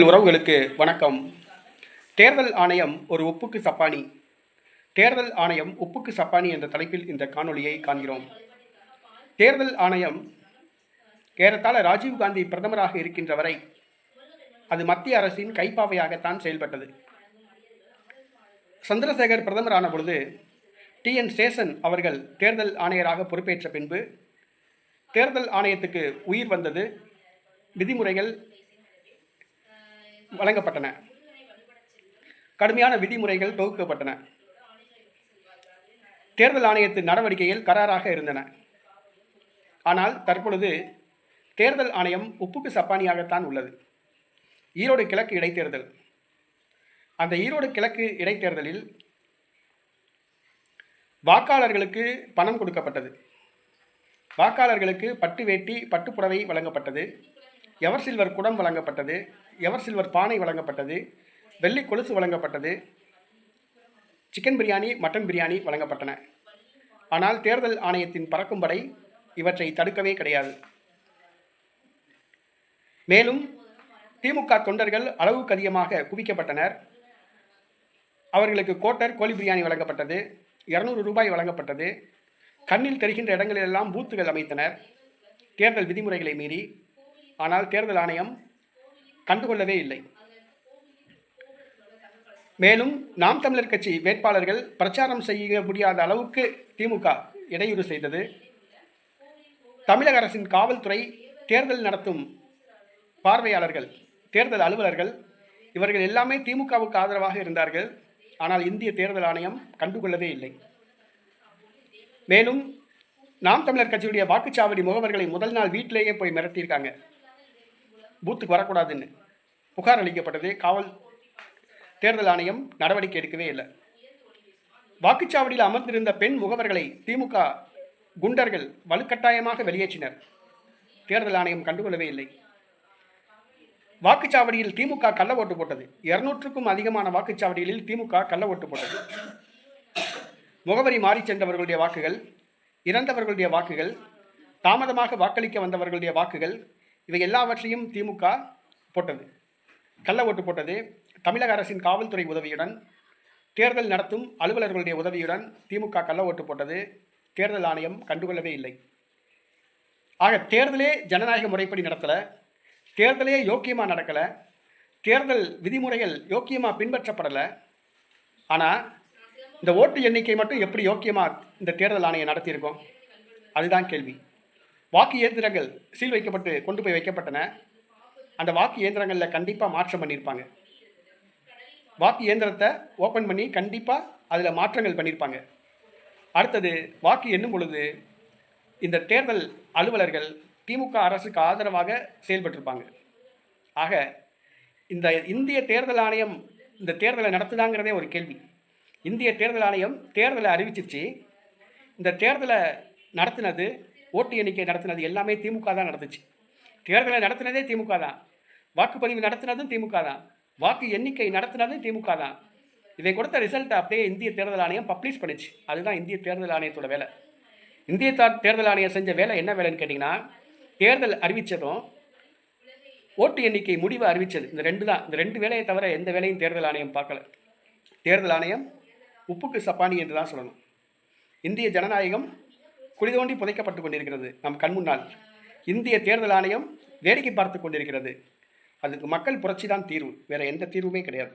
உறவுகளுக்கு வணக்கம். தேர்தல் ஆணையம் ஒரு உப்புக்கு சப்பானி. தேர்தல் ஆணையம் உப்புக்கு சப்பானி என்ற தலைப்பில் இந்த காணொளியை காண்கிறோம். தேர்தல் ஆணையம் ஏறத்தாழ ராஜீவ்காந்தி பிரதமராக இருக்கின்ற வரை அது மத்திய அரசின் கைப்பாவையாகத்தான் செயல்பட்டது. சந்திரசேகர் பிரதமரான பொழுது டி. என். சேசன் அவர்கள் தேர்தல் ஆணையராக பொறுப்பேற்ற பின்பு தேர்தல் ஆணையத்துக்கு உயிர் வந்தது. விதிமுறைகள் வழங்கப்பட்டன. கடுமையான விதிமுறைகள் தொகுக்கப்பட்டன. தேர்தல் ஆணையத்தின் நடவடிக்கைகள் கராராக இருந்தன. ஆனால் தற்பொழுது தேர்தல் ஆணையம் உப்புக்கு சப்பானியாகத்தான் உள்ளது. ஈரோடு கிழக்கு இடைத்தேர்தல். அந்த ஈரோடு கிழக்கு இடைத்தேர்தலில் வாக்காளர்களுக்கு பணம் கொடுக்கப்பட்டது. வாக்காளர்களுக்கு பட்டு வேட்டி பட்டுப்புடவை வழங்கப்பட்டது. எவர் சில்வர் குடம் வழங்கப்பட்டது. எவர் சில்வர் பானை வழங்கப்பட்டது? வெள்ளி கொலுசு வழங்கப்பட்டது. சிக்கன் பிரியாணி மட்டன் பிரியாணி வழங்கப்பட்டன. ஆனால் தேர்தல் ஆணையத்தின் பறக்கும் படை இவற்றை தடுக்கவே கிடையாது. மேலும் திமுக தொண்டர்கள் அளவுக்கு அதிகமாக குவிக்கப்பட்டனர். அவர்களுக்கு கோட்டர் கோழி பிரியாணி வழங்கப்பட்டது. இரநூறு ரூபாய் வழங்கப்பட்டது. கண்ணில் தெரிகின்ற இடங்களிலெல்லாம் பூத்துகள் அமைத்தனர். தேர்தல் விதிமுறைகளை மீறி. ஆனால் தேர்தல் ஆணையம் கண்டுகொள்ளவே இல்லை. மேலும் நாம் தமிழர் கட்சி வேட்பாளர்கள் பிரச்சாரம் செய்ய முடியாத அளவுக்கு திமுக இடையூறு செய்தது. தமிழக அரசின் காவல்துறை தேர்தல் நடத்தும் பார்வையாளர்கள் தேர்தல் அலுவலர்கள் இவர்கள் எல்லாமே திமுகவுக்கு ஆதரவாக இருந்தார்கள். ஆனால் இந்திய தேர்தல் ஆணையம் கண்டுகொள்ளவே இல்லை. மேலும் நாம் தமிழர் கட்சியுடைய வாக்குச்சாவடி முகவர்களை முதல் நாள் வீட்டிலேயே போய் மிரட்டியிருக்காங்க. பூத்துக்கு வரக்கூடாதுன்னு புகார் அளிக்கப்பட்டது காவல் தேர்தல் ஆணையம் நடவடிக்கை எடுக்கவே இல்லை. வாக்குச்சாவடியில் அமர்ந்திருந்த பெண் முகவர்களை திமுக குண்டர்கள் வலுக்கட்டாயமாக வெளியேற்றினர். தேர்தல் ஆணையம் கண்டுகொள்ளவே இல்லை. வாக்குச்சாவடியில் திமுக கள்ள ஓட்டு போட்டது. இருநூற்றுக்கும் அதிகமான வாக்குச்சாவடிகளில் திமுக கள்ள ஓட்டு போட்டது. முகவரி மாறிச் சென்றவர்களுடைய வாக்குகள் இறந்தவர்களுடைய வாக்குகள் தாமதமாக வாக்களிக்க வந்தவர்களுடைய வாக்குகள் இவை எல்லாவற்றையும் திமுக போட்டது. கள்ள ஓட்டு போட்டது தமிழக அரசின் காவல்துறை உதவியுடன் தேர்தல் நடத்தும் அலுவலர்களுடைய உதவியுடன் திமுக கள்ள ஓட்டு போட்டது. தேர்தல் ஆணையம் கண்டுகொள்ளவே இல்லை. ஆக தேர்தலே ஜனநாயக முறைப்படி நடத்தலை. தேர்தலே யோக்கியமாக நடக்கலை. தேர்தல் விதிமுறைகள் யோக்கியமாக பின்பற்றப்படலை. ஆனால் இந்த ஓட்டு எண்ணிக்கை மட்டும் எப்படி யோக்கியமாக இந்த தேர்தல் ஆணையம் நடத்தியிருக்கோம்? அதுதான் கேள்வி. வாக்கு இயந்திரங்கள் சீல் வைக்கப்பட்டு கொண்டு போய் வைக்கப்பட்டன. அந்த வாக்கு இயந்திரங்களில் கண்டிப்பாக மாற்றம் பண்ணியிருப்பாங்க வாக்கு இயந்திரத்தை ஓப்பன் பண்ணி கண்டிப்பாக அதில் மாற்றங்கள் பண்ணியிருப்பாங்க அடுத்தது வாக்கு எண்ணும் பொழுது இந்த தேர்தல் அலுவலர்கள் திமுக அரசுக்கு ஆதரவாக செயல்பட்டிருப்பாங்க. ஆக இந்த இந்திய தேர்தல் ஆணையம் இந்த தேர்தலை நடத்துதாங்கிறதே ஒரு கேள்வி. இந்திய தேர்தல் ஆணையம் தேர்தலை அறிவிச்சிருச்சு. இந்த தேர்தலை நடத்தினது ஓட்டு எண்ணிக்கை நடத்தினது எல்லாமே திமுக தான் நடந்துச்சு. தேர்தலை நடத்தினதே திமுக தான். வாக்குப்பதிவு நடத்தினதும் திமுக தான். வாக்கு எண்ணிக்கை நடத்தினதும் திமுக தான். இதை கொடுத்த ரிசல்ட்டை அப்படியே இந்திய தேர்தல் ஆணையம் பப்ளிஷ் பண்ணிச்சு. அதுதான் இந்திய தேர்தல் ஆணையத்தோட வேலை. இந்திய தா- தேர்தல் ஆணையம் செஞ்ச வேலை என்ன வேலைன்னு கேட்டிங்கன்னா தேர்தல் அறிவித்ததும் ஓட்டு எண்ணிக்கை முடிவை அறிவித்தது இந்த ரெண்டு தான். இந்த ரெண்டு வேலையை தவிர எந்த வேலையும் தேர்தல் ஆணையம் பார்க்கல. தேர்தல் ஆணையம் உப்புக்கு சப்பானி என்று தான் சொல்லணும். இந்திய ஜனநாயகம் குழி தோண்டி புதைக்கப்பட்டு கொண்டிருக்கிறது நம் கண் முன்னால் இந்திய தேர்தல் ஆணையம் வேடிக்கை பார்த்து கொண்டிருக்கிறது. அதுக்கு மக்கள் புரட்சி தான் தீர்வு. வேற எந்த தீர்வுமே கிடையாது.